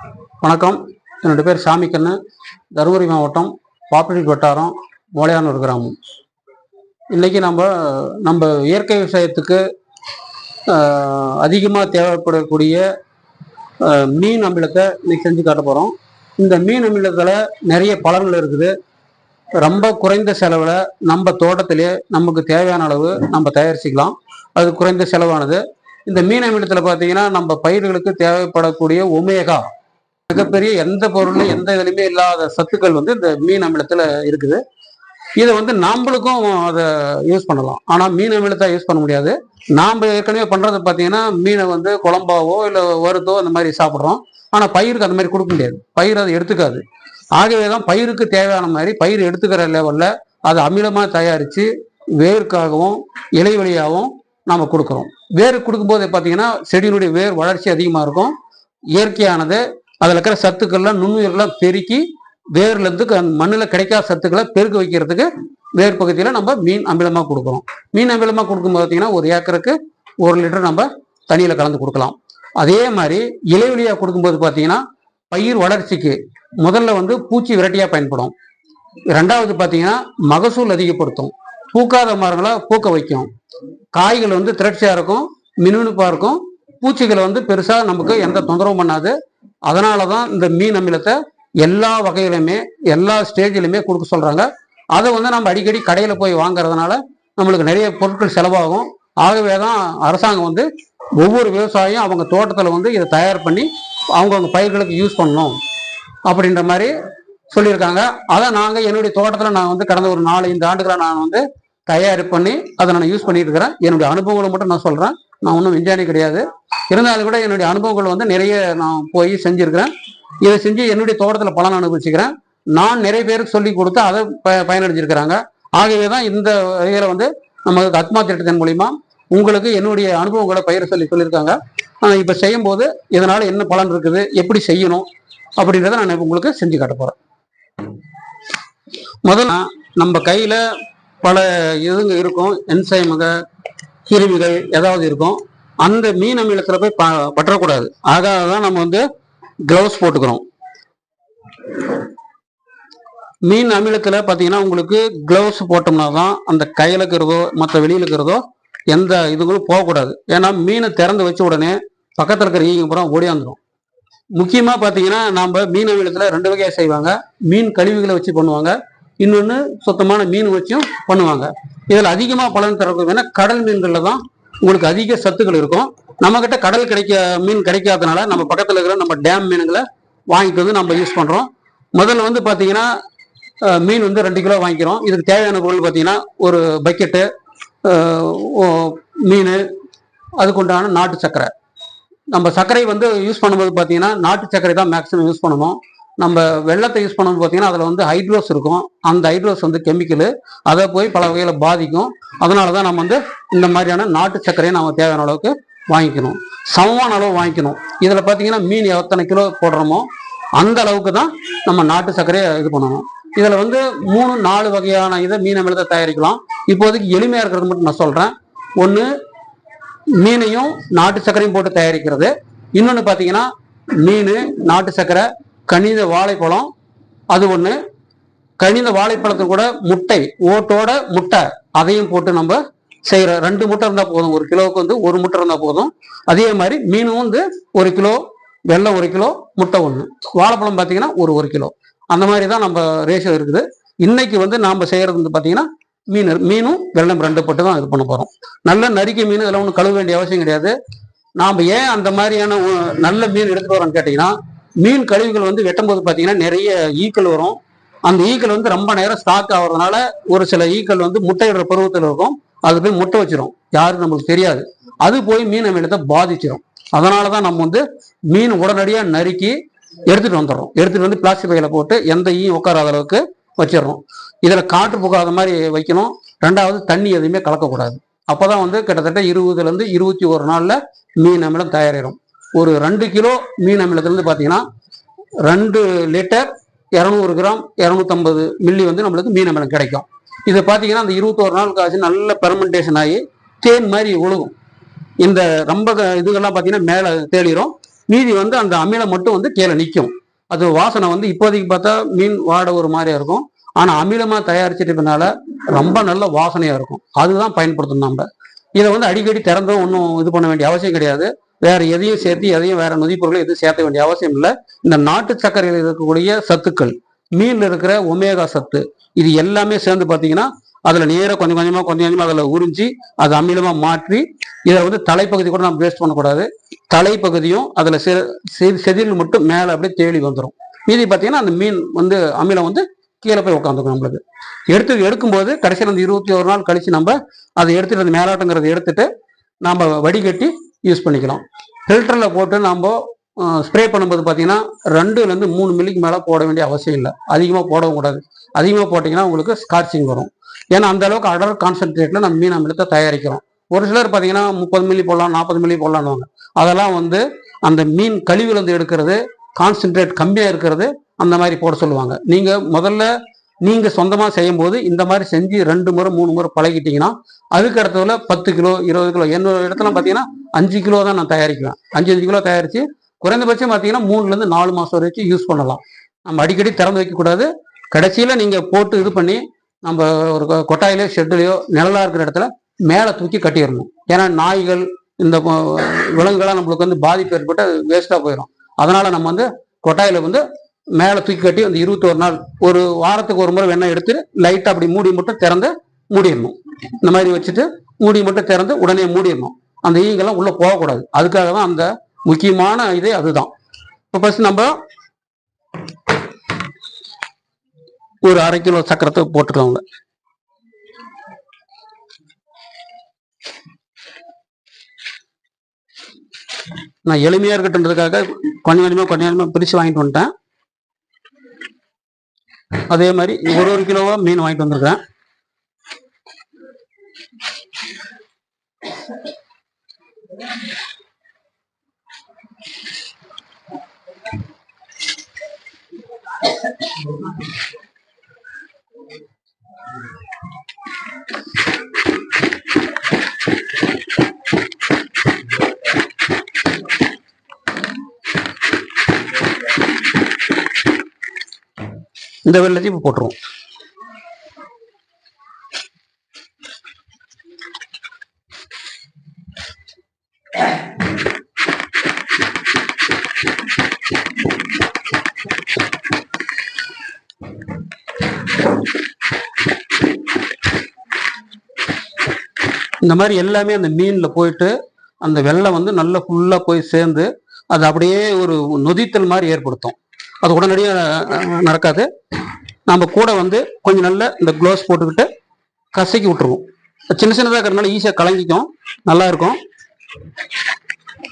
வணக்கம். என்னோட பேர் சாமிக்கண்ணன் தருமபுரி மாவட்டம் பாப்பிரெட்டி வட்டாரம் மோலையானூர் கிராமம். இன்றைக்கி நம்ம நம்ம இயற்கை விவசாயத்துக்கு அதிகமாக தேவைப்படக்கூடிய மீன் அமிலத்தை இன்னைக்கு செஞ்சு காட்ட போகிறோம் இந்த மீன் அமிலத்தில் நிறைய பலன்கள் இருக்குது. ரொம்ப குறைந்த செலவில் நம்ம தோட்டத்திலே நமக்கு தேவையான அளவு நம்ம தயாரிச்சுக்கலாம். அது குறைந்த செலவானது. இந்த மீன் அமிலத்தில் பார்த்தீங்கன்னா நம்ம பயிர்களுக்கு தேவைப்படக்கூடிய ஒமேகா மிகப்பெரிய எந்த பொருளும் எந்த இதுலையுமே இல்லாத சத்துக்கள் வந்து இந்த மீன் அமிலத்துல இருக்குது. இதை வந்து நாம்பளுக்கும் அதை யூஸ் பண்ணலாம். ஆனால் மீன் அமிலத்தை யூஸ் பண்ண முடியாது. நாம் ஏற்கனவே பண்றது பார்த்தீங்கன்னா மீனை வந்து குழம்பாவோ இல்லை வறுத்தோ அந்த மாதிரி சாப்பிட்றோம். ஆனால் பயிருக்கு அந்த மாதிரி கொடுக்க முடியாது. பயிர் அதை எடுத்துக்காது. ஆகவே தான் பயிருக்கு தேவையான மாதிரி பயிர் எடுத்துக்கிற லெவலில் அதை அமிலமாக தயாரித்து வேருக்காகவும் இலை வழியாகவும் நாம் கொடுக்குறோம். வேர் கொடுக்கும்போது பார்த்தீங்கன்னா செடியினுடைய வேர் வளர்ச்சி அதிகமாக இருக்கும். இயற்கையானது அதில் இருக்கிற சத்துக்கள்லாம் நுண்ணுயிர்கள்லாம் பெருக்கி வேர்லேருந்து மண்ணில் க- கிடைக்காத சத்துக்களை பெருக்க வைக்கிறதுக்கு வேர் பகுதியில் நம்ம மீன் அமிலமாக கொடுக்குறோம் மீன் அமிலமாக கொடுக்கும்போது பார்த்தீங்கன்னா ஒரு ஏக்கருக்கு ஒரு லிட்டர் நம்ம தண்ணியில் கலந்து கொடுக்கலாம். அதே மாதிரி இலைவெளியாக கொடுக்கும்போது பார்த்தீங்கன்னா பயிர் வளர்ச்சிக்கு முதல்ல வந்து பூச்சி விரட்டியாக பயன்படும். ரெண்டாவது பார்த்தீங்கன்னா மகசூல் அதிகப்படுத்தும். பூக்காத மரங்களை பூக்க வைக்கும். காய்கள் வந்து திரட்சியாக இருக்கும் மினுமினுப்பாக இருக்கும். பூச்சிகளை வந்து பெருசாக நமக்கு எந்த தொந்தரவும் பண்ணாது. அதனால தான் இந்த மீன் அமிலத்தை எல்லா வகையிலுமே எல்லா ஸ்டேஜிலுமே கொடுக்க சொல்கிறாங்க அதை வந்து நம்ம அடிக்கடி கடையில் போய் வாங்குறதுனால நம்மளுக்கு நிறைய பொருட்கள் செலவாகும். ஆகவே தான் அரசாங்கம் வந்து ஒவ்வொரு விவசாயியும் அவங்க தோட்டத்தில் வந்து இதை தயார் பண்ணி அவங்கவுங்க பயிர்களுக்கு யூஸ் பண்ணணும் அப்படின்ற மாதிரி சொல்லியிருக்காங்க. அதை நாங்கள் என்னுடைய தோட்டத்தில் நான் வந்து கடந்த ஒரு நாலு ஐந்து ஆண்டுகளாக நான் வந்து தயார் பண்ணி அதை நான் யூஸ் பண்ணிட்டு இருக்கிறேன். என்னுடைய அனுபவங்களை மட்டும் நான் சொல்கிறேன் நான் ஒன்றும் விஞ்ஞானி கிடையாது. இருந்தாலும் கூட என்னுடைய அனுபவங்கள் வந்து நிறைய நான் போய் செஞ்சுருக்கிறேன். இதை செஞ்சு என்னுடைய தோட்டத்தில் பலன் அனுபவிச்சுக்கிறேன். நான் நிறைய பேருக்கு சொல்லி கொடுத்து அதை ப பயனடைஞ்சிருக்கிறாங்க. ஆகவே தான் இந்த வகையில் வந்து நமக்கு அத்மா திட்டத்தின் மூலிமா உங்களுக்கு என்னுடைய அனுபவங்களை பயிர் சொல்லி சொல்லியிருக்காங்க. இப்போ செய்யும்போது இதனால் என்ன பலன் இருக்குது எப்படி செய்யணும் அப்படின்றத நான் உங்களுக்கு செஞ்சு காட்ட போகிறேன் முதல்ல நம்ம கையில் பல இதுங்க இருக்கும் என்சைமுக கிருமிகள் ஏதாவது இருக்கும் அந்த மீன் அமிலத்தில் போய் ப- பற்றக்கூடாது. ஆகாக தான் நம்ம வந்து க்ளவுஸ் போட்டுக்கிறோம். மீன் அமிலத்தில் பார்த்தீங்கன்னா உங்களுக்கு க்ளவுஸ் போட்டோம்னா தான் அந்த கையில் இருக்கிறதோ மற்ற வெளியில் இருக்கிறதோ எந்த இதுங்களும் போகக்கூடாது. ஏன்னா மீனை திறந்து வச்ச உடனே பக்கத்தில் இருக்கிற ஈங்க பூரா ஓடியாந்துடும் முக்கியமாக பார்த்தீங்கன்னா நம்ம மீன் அமிலத்தில் ரெண்டு வகையாக செய்வாங்க. மீன் கழிவுகளை வச்சு பண்ணுவாங்க. இன்னொன்று சுத்தமான மீன் வச்சும் பண்ணுவாங்க. இதில் அதிகமாக பலன் தரக்கூடியதுன்னா கடல் மீன்களில் தான் உங்களுக்கு அதிக சத்துக்கள் இருக்கும். நம்மக்கிட்ட கடல் கிடைக்க மீன் கிடைக்காதனால நம்ம பக்கத்தில் இருக்கிற நம்ம டேம் மீன்களை வாங்கிட்டு வந்து நம்ம யூஸ் பண்ணுறோம் முதல்ல வந்து பார்த்தீங்கன்னா மீன் வந்து ரெண்டு கிலோ வாங்கிக்கிறோம். இதுக்கு தேவையான பொருள் பார்த்தீங்கன்னா ஒரு பக்கெட்டு மீன் அதுக்குண்டான நாட்டு சர்க்கரை. நம்ம சர்க்கரை வந்து யூஸ் பண்ணும்போது பார்த்தீங்கன்னா நாட்டு சர்க்கரை தான் மேக்ஸிமம் யூஸ் பண்ணணும் நம்ம வெள்ளத்தை யூஸ் பண்ணும்போது பார்த்தீங்கன்னா அதில் வந்து ஹைட்ரோஸ் இருக்கும். அந்த ஹைட்ரோஸ் வந்து கெமிக்கலு அதை போய் பல வகையில் பாதிக்கும். அதனால தான் நம்ம வந்து இந்த மாதிரியான நாட்டு சர்க்கரையை நம்ம தேவையான அளவுக்கு வாங்கிக்கணும். சமமான அளவு வாங்கிக்கணும். இதில் பார்த்தீங்கன்னா மீன் எத்தனை கிலோ போடுறோமோ அந்த அளவுக்கு தான் நம்ம நாட்டு சர்க்கரையை இது பண்ணணும். இதில் வந்து மூணு நாலு வகையான இதை மீன் அமிலத்தை தயாரிக்கலாம். இப்போதைக்கு எளிமையாக இருக்கிறது மட்டும் நான் சொல்கிறேன் ஒன்று மீனையும் நாட்டு சர்க்கரையும் போட்டு தயாரிக்கிறது. இன்னொன்று பார்த்தீங்கன்னா மீன் நாட்டு சர்க்கரை கனித வாழைப்பழம் அது ஒன்று கனித வாழைப்பழத்தை கூட முட்டை ஓட்டோட முட்டை அதையும் போட்டு நம்ம செய்கிற ரெண்டு முட்டை இருந்தால் போதும். ஒரு கிலோவுக்கு வந்து ஒரு முட்டை இருந்தால் போதும். அதே மாதிரி மீனும் வந்து ஒரு கிலோ வெள்ளம் ஒரு கிலோ முட்டை ஒன்று வாழைப்பழம் பார்த்தீங்கன்னா ஒரு ஒரு கிலோ. அந்த மாதிரி தான் நம்ம ரேஷியோ இருக்குது. இன்னைக்கு வந்து நாம் செய்கிறது வந்து பார்த்தீங்கன்னா மீன் மீனும் வெள்ளம் ரெண்டு போட்டு தான் இது பண்ண போகிறோம் நல்ல நறுக்கி மீன் இதெல்லாம் ஒன்றும் கழுவ வேண்டிய அவசியம் கிடையாது. நாம் ஏன் அந்த மாதிரியான நல்ல மீன் எடுத்துகிட்டு வரோம்னு கேட்டிங்கன்னா மீன் கழிவுகள் வந்து வெட்டும்போது பார்த்தீங்கன்னா நிறைய ஈக்கள் வரும். அந்த ஈக்கள் வந்து ரொம்ப நேரம் ஸ்டாக் ஆகிறதுனால ஒரு சில ஈக்கள் வந்து முட்டையிடுற பருவத்தில் இருக்கும். அது போய் முட்டை வச்சிரும். யாரும் நம்மளுக்கு தெரியாது. அது போய் மீன் அமிலத்தை பாதிச்சிடும் அதனால தான் நம்ம வந்து மீன் உடனடியாக நறுக்கி எடுத்துகிட்டு வந்துடுறோம். எடுத்துகிட்டு வந்து பிளாஸ்டிக் பையில் போட்டு எந்த ஈயும் உட்காராத அளவுக்கு வச்சிடுறோம். இதில் காற்று புகாத மாதிரி வைக்கணும். ரெண்டாவது தண்ணி எதுவுமே கலக்கக்கூடாது. அப்போ தான் வந்து கிட்டத்தட்ட இருபதுலேருந்து இருபத்தி ஒரு நாளில் மீன் அமிலம் தயாரிடும் ஒரு ரெண்டு கிலோ மீன் அமிலத்துலேருந்து பார்த்தீங்கன்னா ரெண்டு லிட்டர் இரநூறு கிராம் இரநூத்தம்பது மில்லி வந்து நம்மளுக்கு மீன் அமிலம் கிடைக்கும். இதை பார்த்தீங்கன்னா அந்த இருபத்தோரு நாள் காய்ச்சி நல்ல பெர்மெண்டேஷன் ஆகி தேன் மாதிரி ஒழுகும். இந்த ரொம்ப க- இதுகள்லாம் பார்த்தீங்கன்னா மேலே தேடிரும் மீதி வந்து அந்த அமிலம் மட்டும் வந்து கீழே நிற்கும் அது வாசனை வந்து இப்போதைக்கு பார்த்தா மீன் வாட ஒரு மாதிரியா இருக்கும். ஆனால் அமிலமாக தயாரிச்சிட்டதுனால ரொம்ப நல்ல வாசனையாக இருக்கும். அதுதான் பயன்படுத்தணும் நம்ம. இதை வந்து அடிக்கடி திறந்தும் ஒன்றும் இது பண்ண வேண்டிய அவசியம் கிடையாது. வேற எதையும் சேர்த்து எதையும் வேற நொதிப்பொருளை எதுவும் சேர்த்த வேண்டிய அவசியம் இல்லை. இந்த நாட்டு சர்க்கரையில் இருக்கக்கூடிய சத்துக்கள் மீன்ல இருக்கிற ஒமேகா சத்து இது எல்லாமே சேர்ந்து பார்த்தீங்கன்னா அதுல நேராக கொஞ்சம் கொஞ்சமா கொஞ்சம் கொஞ்சமா அதுல உறிஞ்சி அது அமிலமா மாற்றி இதை வந்து தலைப்பகுதி கூட நம்ம வேஸ்ட் பண்ணக்கூடாது. தலைப்பகுதியும் அதுல செ- செ- செதில் மட்டும் மேல அப்படியே தேடி வந்துடும் மீதி பார்த்தீங்கன்னா அந்த மீன் வந்து அமிலம் வந்து கீழே போய் உட்காந்துக்கும் நம்மளுக்கு. எடுத்து எடுக்கும்போது கடைசியில் அந்த இருபத்தி ஒரு நாள் கழிச்சு நம்ம அதை எடுத்துட்டு அந்த மேலாட்டங்கிறத எடுத்துட்டு நம்ம வடிகட்டி யூஸ் பண்ணிக்கலாம். ஃபில்டரில் போட்டு நம்ம ஸ்ப்ரே பண்ணும்போது பார்த்தீங்கன்னா ரெண்டுலேருந்து மூணு மில்லிக்கு மேலே போட வேண்டிய அவசியம் இல்லை. அதிகமாக போடவும் கூடாது. அதிகமாக போட்டிங்கன்னா உங்களுக்கு ஸ்கார்ச்சிங் வரும். ஏன்னா அந்த அளவுக்கு அடர் கான்சென்ட்ரேட்டில் நம்ம மீன் அமிலத்தை தயாரிக்கிறோம். ஒரு சிலர் பார்த்தீங்கன்னா முப்பது மில்லி போடலாம் நாற்பது மில்லி போடலாம்னுவாங்க அதெல்லாம் வந்து அந்த மீன் கழிவுலேருந்து எடுக்கிறது கான்சென்ட்ரேட் கம்மியாக இருக்கிறது அந்த மாதிரி போட சொல்லுவாங்க. நீங்கள் முதல்ல நீங்கள் சொந்தமாக செய்யும்போது இந்த மாதிரி செஞ்சு ரெண்டு முறை மூணு முறை பழகிட்டீங்கன்னா அதுக்கு இடத்துல பத்து கிலோ இருபது கிலோ என்னோட இடத்துல பார்த்தீங்கன்னா அஞ்சு கிலோ தான் நான் தயாரிக்குவேன் அஞ்சு அஞ்சு கிலோ தயாரித்து குறைந்தபட்சம் பார்த்தீங்கன்னா மூணுலேருந்து நாலு மாதம் வரைக்கும் யூஸ் பண்ணலாம். நம்ம அடிக்கடி திறந்து வைக்கக்கூடாது கடைசியில் நீங்கள் போட்டு இது பண்ணி நம்ம ஒரு கொட்டாயிலையோ ஷெட்டுலையோ நிழலாக இருக்கிற இடத்துல மேலே தூக்கி கட்டிடணும். ஏன்னா நாய்கள் இந்த விலங்குகள்லாம் நம்மளுக்கு வந்து பாதிப்பு ஏற்பட்டு வேஸ்ட்டாக போயிடும் அதனால் நம்ம வந்து கொட்டாயில் வந்து மேலே தூக்கி கட்டி அந்த இருபத்தோரு நாள் ஒரு வாரத்துக்கு ஒரு முறை வெண்ணெய் எடுத்து லைட்டாக அப்படி மூடி மட்டும் திறந்து மூடிடணும். இந்த மாதிரி வச்சுட்டு மூடி மட்டும் திறந்து உடனே மூடிடணும். அந்த ஈங்கெல்லாம் உள்ளே போகக்கூடாது. அதுக்காக தான் அந்த முக்கியமான இதே அதுதான். இப்போ ஃபர்ஸ்ட் நம்ம ஒரு அரை கிலோ சக்கரத்தை போட்டுக்கோங்க நான் எளிமையாக இருக்கட்டுன்றதுக்காக கொஞ்சம் கொஞ்சமாக கொஞ்சம் கொஞ்சமாக பிரித்து வாங்கிட்டு வந்துட்டேன். அதே மாதிரி ஒரு ஒரு கிலோவா மீன் வாங்கிட்டு வந்திருக்கேன். இந்த வெள்ளத்தையும் இப்போ போட்டுருவோம். இந்த மாதிரி எல்லாமே அந்த மீனில் போயிட்டு அந்த வெள்ளம் வந்து நல்லா ஃபுல்லாக போய் சேர்ந்து அது அப்படியே ஒரு நொதித்தல் மாதிரி ஏற்படுத்தும். அது உடனடியாக நடக்காது. நம்ம கூட வந்து கொஞ்சம் நல்ல இந்த க்ளோஸ் போட்டுக்கிட்டு கசக்கி விட்டுருவோம். சின்ன சின்னதாக இருக்கிறதுனால ஈஸியாக கலங்கிக்கும். நல்லா இருக்கும்.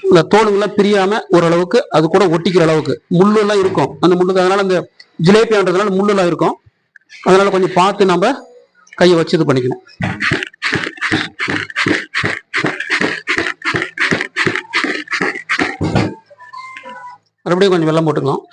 இந்த தோலுங்கெல்லாம் பிரியாம ஓரளவுக்கு அது கூட ஒட்டிக்கிற அளவுக்கு முள்ளெல்லாம் இருக்கும். அந்த முள்ளுக்கு அதனால அந்த ஜிலேபியான்றதுனால முள்ளு இருக்கும். அதனால கொஞ்சம் பார்த்து நம்ம கையை வச்சு இது பண்ணிக்கணும். மறுபடியும் கொஞ்சம் வெள்ளம் போட்டுக்கலாம்.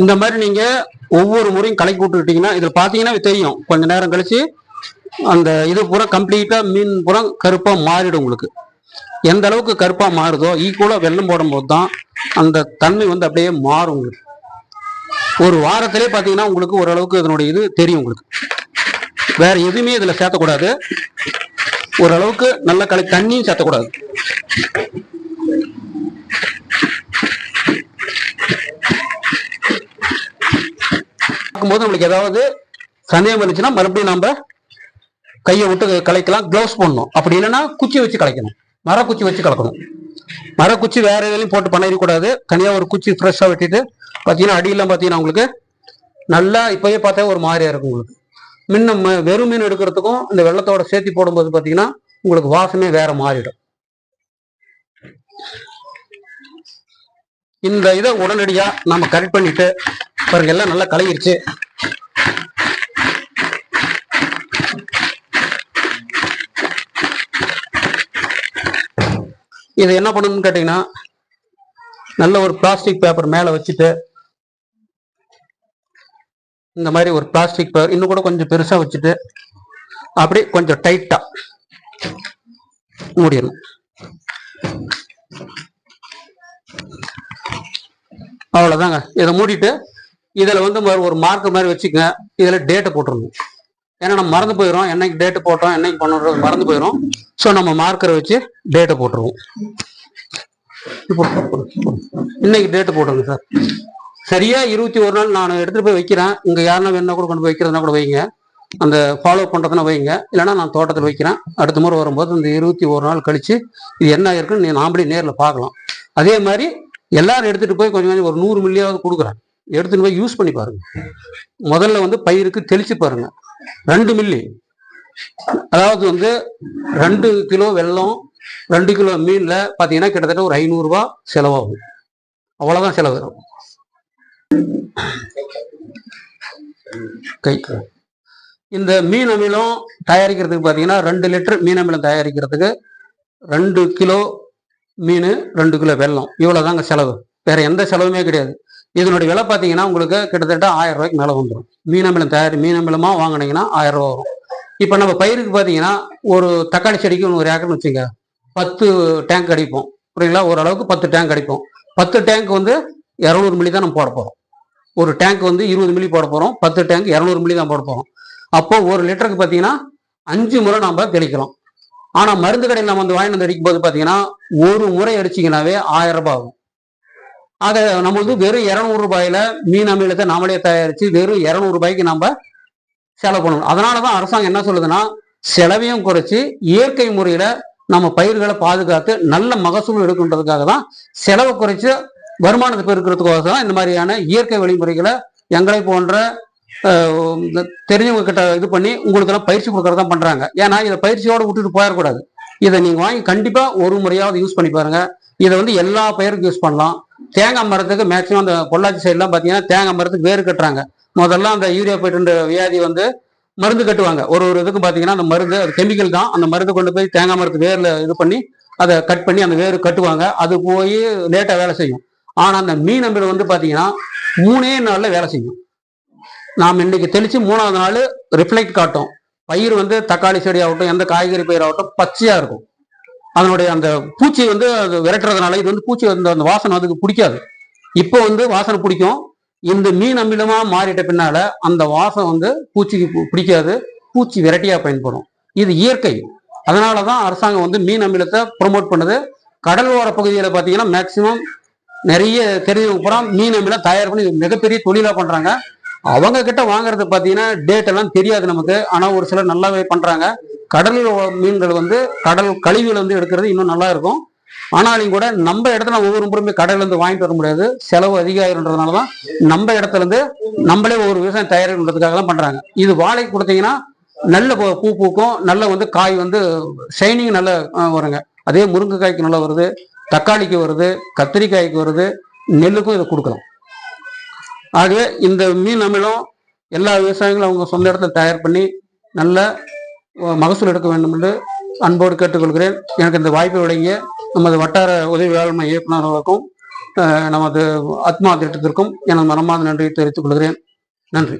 இந்த மாதிரி நீங்க ஒவ்வொரு முறையும் கலக்கி விட்டுக்கிட்டீங்கன்னா இதுல பாத்தீங்கன்னா தெரியும். கொஞ்ச நேரம் கழிச்சு அந்த இது பூரா கம்ப்ளீட்டா மீன் பூரா கருப்பா மாறிடும் உங்களுக்கு. எந்த அளவுக்கு கருப்பா மாறுதோ ஈக்குவலா வெள்ளம் போடும்போது தான் அந்த தன்மை வந்து அப்படியே மாறும் உங்களுக்கு. ஒரு வாரத்திலே பாத்தீங்கன்னா உங்களுக்கு ஓரளவுக்கு இதனுடைய இது தெரியும் உங்களுக்கு. வேற எதுவுமே இதுல சேர்த்தக்கூடாது. ஓரளவுக்கு நல்ல கலை தண்ணியும் சேர்த்தக்கூடாது. பார்க்கும்போது நம்மளுக்கு ஏதாவது சந்தேகம் இருந்துச்சுன்னா மறுபடியும் நம்ம கையை விட்டு கலைக்கலாம் க்ளவுஸ் பண்ணணும் அப்படி இல்லைன்னா குச்சி வச்சு கலைக்கணும். மரக்குச்சி வச்சு கலக்கணும். மரக்குச்சி வேற எதுலையும் போட்டு பண்ணிடக்கூடாது தனியாக ஒரு குச்சி ஃப்ரெஷ்ஷாக வெட்டிட்டு பார்த்தீங்கன்னா அடியெல்லாம் பார்த்தீங்கன்னா உங்களுக்கு நல்லா இப்போயே பார்த்தா ஒரு மாதிரியா இருக்கும் உங்களுக்கு. மின்ன ம- வெறும் மீன் எடுக்கிறதுக்கும் இந்த வெள்ளத்தோட சேர்த்து போடும்போது பார்த்தீங்கன்னா உங்களுக்கு வாசமே வேற மாறிடும். இந்த இதை உடனடியாக நம்ம கரெக்ட் பண்ணிட்டு பாருங்க எல்லாம் நல்லா கலகிருச்சு இதை என்ன பண்ணணும்னு கேட்டிங்கன்னா நல்ல ஒரு பிளாஸ்டிக் பேப்பர் மேலே வச்சுட்டு இந்த மாதிரி ஒரு பிளாஸ்டிக் கவர் இன்னும் கூட கொஞ்சம் பெருசா வச்சுட்டு அப்படி கொஞ்சம் டைட்டா மூடிடணும். அவ்வளவுதாங்க. இதை மூடிட்டு இதுல வந்து ஒரு மார்க் மாதிரி வச்சுக்கோங்க. இதுல டேட்டை போட்டுருணும் ஏன்னா நம்ம மறந்து போயிடும் என்னைக்கு டேட்டு போட்டோம் என்னைக்கு பண்ணுறது மறந்து போயிடும். ஸோ நம்ம மார்க்கரை வச்சு டேட்டை போட்டுருவோம். இப்போ இன்னைக்கு டேட்டு போட்டுருங்க சார் சரியா இருபத்தி ஒரு நாள் நான் எடுத்துட்டு போய் வைக்கிறேன். இங்க யாருன்னா வேணா கூட கொண்டு போய் வைக்கிறதுனா கூட வைங்க. அந்த ஃபாலோ பண்றதுனா வைங்க. இல்லைன்னா நான் தோட்டத்தில் வைக்கிறேன். அடுத்த முறை வரும்போது இந்த இருபத்தி ஒரு நாள் கழிச்சு இது என்ன இருக்குன்னு நீ நாமளே நேரில் பார்க்கலாம். அதே மாதிரி எல்லாரும் எடுத்துட்டு போய் கொஞ்சம் கொஞ்சம் ஒரு நூறு மில்லியாவது கொடுக்குறேன். எடுத்துட்டு போய் யூஸ் பண்ணி பாருங்க. முதல்ல வந்து பயிருக்கு தெளிச்சு பாருங்க. ரெண்டு மில்லி. அதாவது வந்து ரெண்டு கிலோ வெல்லம் ரெண்டு கிலோ மீன்ல பாத்தீங்கன்னா கிட்டத்தட்ட ஒரு ஐநூறுரூவா செலவாகும். அவ்வளவுதான் செலவு. வரும் கை இந்த மீன் அமிலம் தயாரிக்கிறதுக்கு பார்த்தீங்கன்னா ரெண்டு லிட்டர் மீன் அமிலம் தயாரிக்கிறதுக்கு ரெண்டு கிலோ மீன் ரெண்டு கிலோ வெல்லம். இவ்வளோதாங்க செலவு. வேற எந்த செலவுமே கிடையாது. இதனுடைய விலை பார்த்தீங்கன்னா உங்களுக்கு கிட்டத்தட்ட ஆயிரம் ரூபாய்க்கு மேலே வந்துடும் மீன் அமிலம் தயாரி மீன் அமிலமாக வாங்கினீங்கன்னா ஆயிரம் ரூபா வரும். இப்போ நம்ம பயிருக்கு பார்த்தீங்கன்னா ஒரு தக்காளி செடிக்கு ஒரு ஏக்கர்னு வச்சுங்க. பத்து டேங்க் அடிப்போம். புரியுங்களா ஓரளவுக்கு பத்து டேங்க் அடிப்போம். பத்து டேங்க் வந்து இரநூறு மில்லி தான் நம்ம போட போகிறோம் ஒரு டேங்க் வந்து இருபது மில்லி போட போகிறோம் பத்து டேங்க் இரநூறு மில்லி தான் போட போகிறோம் அப்போ ஒரு லிட்டருக்கு பார்த்தீங்கன்னா அஞ்சு முறை நம்ம தெளிக்கலாம் ஆனால் மருந்து கடையில் நம்ம வந்து வாங்கி வந்து அடிக்கும் போது பார்த்தீங்கன்னா ஒரு முறை அடிச்சிங்கனாவே ஆயிரம் ரூபாய் ஆகும். அதை நம்ம வந்து வெறும் இரநூறு ரூபாயில மீன் அமிலத்தை நாமளே தயாரித்து வெறும் இரநூறு ரூபாய்க்கு நம்ம செலவு பண்ணணும். அதனால தான் அரசாங்கம் என்ன சொல்லுதுன்னா செலவையும் குறைச்சி இயற்கை முறையில் நம்ம பயிர்களை பாதுகாத்து நல்ல மகசூல் எடுக்கின்றதுக்காக தான் செலவை குறைச்சி வருமானத்தை பெருக்கிறதுக்காக தான் இந்த மாதிரியான இயற்கை வழிமுறைகளை எங்களை போன்ற இந்த தெரிஞ்சவங்க கிட்ட இது பண்ணி உங்களுக்கு எல்லாம் பயிற்சி தான் பண்றாங்க. ஏன்னா இதை பயிற்சியோட விட்டுட்டு போயிடக்கூடாது இதை நீங்க வாங்கி கண்டிப்பா ஒரு முறையாவது யூஸ் பண்ணி பாருங்க. இதை வந்து எல்லா பயிருக்கும் யூஸ் பண்ணலாம். தேங்காய் மரத்துக்கு மேக்சிமம் அந்த பொள்ளாச்சி சைட்லாம் பார்த்தீங்கன்னா தேங்காய் மரத்துக்கு வேறு கட்டுறாங்க. முதல்ல அந்த யூரியா போயிட்டு வியாதி வந்து மருந்து கட்டுவாங்க. ஒரு ஒரு இதுக்கு பார்த்தீங்கன்னா அந்த மருந்து அது கெமிக்கல் தான். அந்த மருந்து கொண்டு போய் தேங்காய் மரத்து வேரில் இது பண்ணி அதை கட் பண்ணி அந்த வேர் கட்டுவாங்க. அது போய் லேட்டாக வேலை செய்யும். ஆனால் அந்த மீன் அமிலம் வந்து பார்த்தீங்கன்னா மூணே நாளில் வேலை செய்யும். நாம் இன்னைக்கு தெளிச்சு மூணாவது நாள் ரிஃப்ளெக்ட் காட்டும். பயிர் வந்து தக்காளி செடி ஆகட்டும் எந்த காய்கறி பயிர் ஆகட்டும் பச்சையா இருக்கும். அதனுடைய அந்த பூச்சி வந்து அது விரட்டுறதுனால இது வந்து பூச்சி வந்து அந்த வாசனை அதுக்கு பிடிக்காது. இப்போ வந்து வாசனை பிடிக்கும். இந்த மீன் அமிலமா மாறிட்ட பின்னால அந்த வாசம் வந்து பூச்சிக்கு பிடிக்காது. பூச்சி விரட்டியா பயன்படும். இது இயற்கை. அதனால தான் அரசாங்கம் வந்து மீன் அமிலத்தை ப்ரொமோட் பண்ணுது. கடல் ஓர பகுதியில் பார்த்தீங்கன்னா மேக்சிமம் நிறைய தெரிஞ்சவங்க பூரா மீன் அமிலம் தயார் பண்ணி மிகப்பெரிய தொழிலாக பண்றாங்க. அவங்க கிட்ட வாங்குறது பார்த்தீங்கன்னா டேட் எல்லாம் தெரியாது நமக்கு. ஆனால் ஒரு சிலர் நல்லாவே பண்றாங்க. கடலில் மீன்கள் வந்து கடல் கழிவுகள் வந்து எடுக்கிறது இன்னும் நல்லா இருக்கும். ஆனாலும் கூட நம்ம இடத்துல ஒவ்வொரு முறையுமே கடையில இருந்து வாங்கிட்டு வர முடியாது. செலவு அதிகாயிருன்றதுனால தான் நம்ம இடத்துல இருந்து நம்மளே ஒவ்வொரு விவசாயம் தயாரிக்கிறதுக்காக தான் பண்றாங்க. இது வாழை கொடுத்தீங்கன்னா நல்ல பூ பூ பூக்கும். நல்ல வந்து காய் வந்து ஷைனிங் நல்ல வருங்க. அதே முருங்கைக்காய்க்கு நல்லா வருது. தக்காளிக்கு வருது கத்திரிக்காய்க்கு வருது நெல்லுக்கும் இதை கொடுக்கலாம். ஆகவே இந்த மீன் அமிலம் எல்லா விவசாயிகளும் அவங்க சொந்த இடத்துல தயார் பண்ணி நல்ல மகசூல் எடுக்க வேண்டும் என்று அன்போடு கேட்டுக்கொள்கிறேன். எனக்கு இந்த வாய்ப்பை வழங்கிய நமது வட்டார உதவி வேளாண்மை இயக்குநர்களுக்கும் நமது ஆத்மா திட்டத்திற்கும் எனது மனமார்ந்த நன்றியை தெரிவித்துக் கொள்கிறேன். நன்றி.